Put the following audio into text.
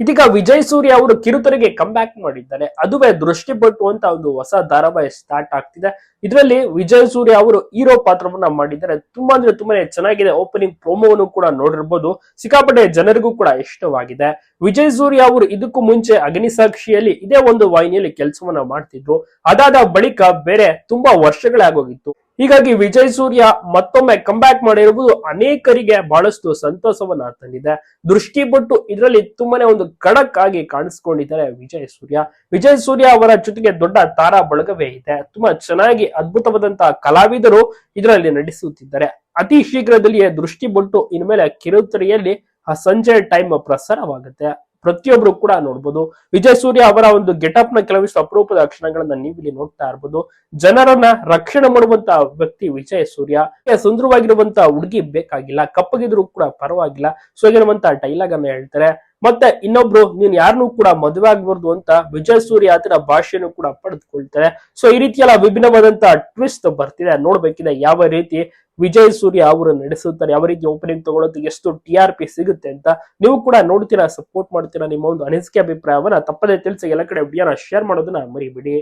ಇದೀಗ ವಿಜಯ್ ಸೂರ್ಯ ಅವರು ಕಿರುತೆರೆಗೆ come back ಮಾಡಿದ್ದಾರೆ. ಅದುವೇ ದೃಷ್ಟಿ ಪಟ್ಟು ಅಂತ ಒಂದು ಹೊಸ ಧಾರಾವಾಹಿ ಸ್ಟಾರ್ಟ್ ಆಗ್ತಿದೆ. ಇದರಲ್ಲಿ ವಿಜಯ್ ಸೂರ್ಯ ಅವರು ಹೀರೋ ಪಾತ್ರವನ್ನ ಮಾಡಿದ್ದಾರೆ. ತುಂಬಾ ಅಂದ್ರೆ ತುಂಬಾನೇ ಚೆನ್ನಾಗಿದೆ. ಓಪನಿಂಗ್ ಪ್ರೋಮೋವನ್ನು ಕೂಡ ನೋಡಿರ್ಬೋದು. ಸಿಕ್ಕಾಪಟ್ಟೆ ಜನರಿಗೂ ಕೂಡ ಇಷ್ಟವಾಗಿದೆ. ವಿಜಯ್ ಸೂರ್ಯ ಅವರು ಇದಕ್ಕೂ ಮುಂಚೆ ಅಗ್ನಿಸಾಕ್ಷಿಯಲ್ಲಿ ಇದೇ ಒಂದು ವಾಹಿನಿಯಲ್ಲಿ ಕೆಲಸವನ್ನ ಮಾಡ್ತಿದ್ರು. ಅದಾದ ಬಳಿಕ ಬೇರೆ ತುಂಬಾ ವರ್ಷಗಳೇ ಆಗೋಗಿತ್ತು. ಹೀಗಾಗಿ ವಿಜಯ್ ಸೂರ್ಯ ಮತ್ತೊಮ್ಮೆ ಕಂಬ್ಯಾಕ್ ಮಾಡಿರುವುದು ಅನೇಕರಿಗೆ ಬಹಳಷ್ಟು ಸಂತೋಷವನ್ನ ತಂದಿದೆ. ದೃಷ್ಟಿ ಪಟ್ಟು ಇದರಲ್ಲಿ ತುಂಬಾನೇ ಒಂದು ಖಡಕ್ ಆಗಿ ಕಾಣಿಸ್ಕೊಂಡಿದ್ದಾರೆ ವಿಜಯ್ ಸೂರ್ಯ. ವಿಜಯ್ ಸೂರ್ಯ ಅವರ ಜೊತೆಗೆ ದೊಡ್ಡ ತಾರಾ ಬಳಗವೇ ಇದೆ. ತುಂಬಾ ಚೆನ್ನಾಗಿ ಅದ್ಭುತವಾದಂತಹ ಕಲಾವಿದರು ಇದರಲ್ಲಿ ನಟಿಸುತ್ತಿದ್ದಾರೆ. ಅತಿ ಶೀಘ್ರದಲ್ಲಿಯೇ ದೃಷ್ಟಿ ಪಟ್ಟು ಇನ್ಮೇಲೆ ಕಿರುತೆರೆಯಲ್ಲಿ ಆ ಸಂಜೆ ಟೈಮ್ ಪ್ರಸಾರವಾಗುತ್ತೆ. ಪ್ರತಿಯೊಬ್ರು ಕೂಡ ನೋಡ್ಬೋದು. ವಿಜಯ್ ಸೂರ್ಯ ಅವರ ಒಂದು ಗೆಟಪ್ನ ಕೆಲವಿಷ್ಟು ಅಪರೂಪದ ನೀವು ಇಲ್ಲಿ ನೋಡ್ತಾ ಇರ್ಬೋದು. ಜನರನ್ನ ರಕ್ಷಣೆ ಮಾಡುವಂತ ವ್ಯಕ್ತಿ ವಿಜಯ್ ಸೂರ್ಯ. ಸುಂದರವಾಗಿರುವಂತ ಹುಡುಗಿ ಬೇಕಾಗಿಲ್ಲ. ಕಪ್ಪಗಿದ್ರು ಕೂಡ ಪರವಾಗಿಲ್ಲ. ಸೊ ಆಗಿರುವಂತ ಡೈಲಾಗ್ ಅನ್ನ ಹೇಳ್ತಾರೆ. ಮತ್ತೆ ಇನ್ನೊಬ್ರು ನೀನ್ ಯಾರನ್ನೂ ಕೂಡ ಮದುವೆ ಆಗ್ಬಾರ್ದು ಅಂತ ವಿಜಯ್ ಸೂರ್ಯ ಆತರ ಭಾಷೆಯನ್ನು ಕೂಡ ಪಡೆದುಕೊಳ್ತಾರೆ. ಸೊ ಈ ರೀತಿಯೆಲ್ಲ ವಿಭಿನ್ನವಾದಂತ ಟ್ವಿಸ್ಟ್ ಬರ್ತಿದೆ. ನೋಡ್ಬೇಕಿದೆ ಯಾವ ರೀತಿ ವಿಜಯ್ ಸೂರ್ಯ ಅವರು ನಡೆಸುತ್ತಾರೆ, ಯಾವ ರೀತಿ ಓಪನಿಂಗ್ ತಗೊಳ್ಳೋದು ಎಷ್ಟು ಟಿ ಆರ್ ಪಿ ಸಿಗುತ್ತೆ ಅಂತ. ನೀವು ಕೂಡ ನೋಡ್ತೀರಾ ಸಪೋರ್ಟ್ ಮಾಡ್ತೀರಾ ನಿಮ್ಮ ಒಂದು ಅನಿಸಿಕೆ ಅಭಿಪ್ರಾಯವನ್ನ, ತಪ್ಪದೇ ತಿಳಿಸಿ ಎಲ್ಲ ಕಡೆ ವಿಡಿಯೋನ ಶೇರ್ ಮಾಡೋದನ್ನ ಮರಿಬಿಡಿ.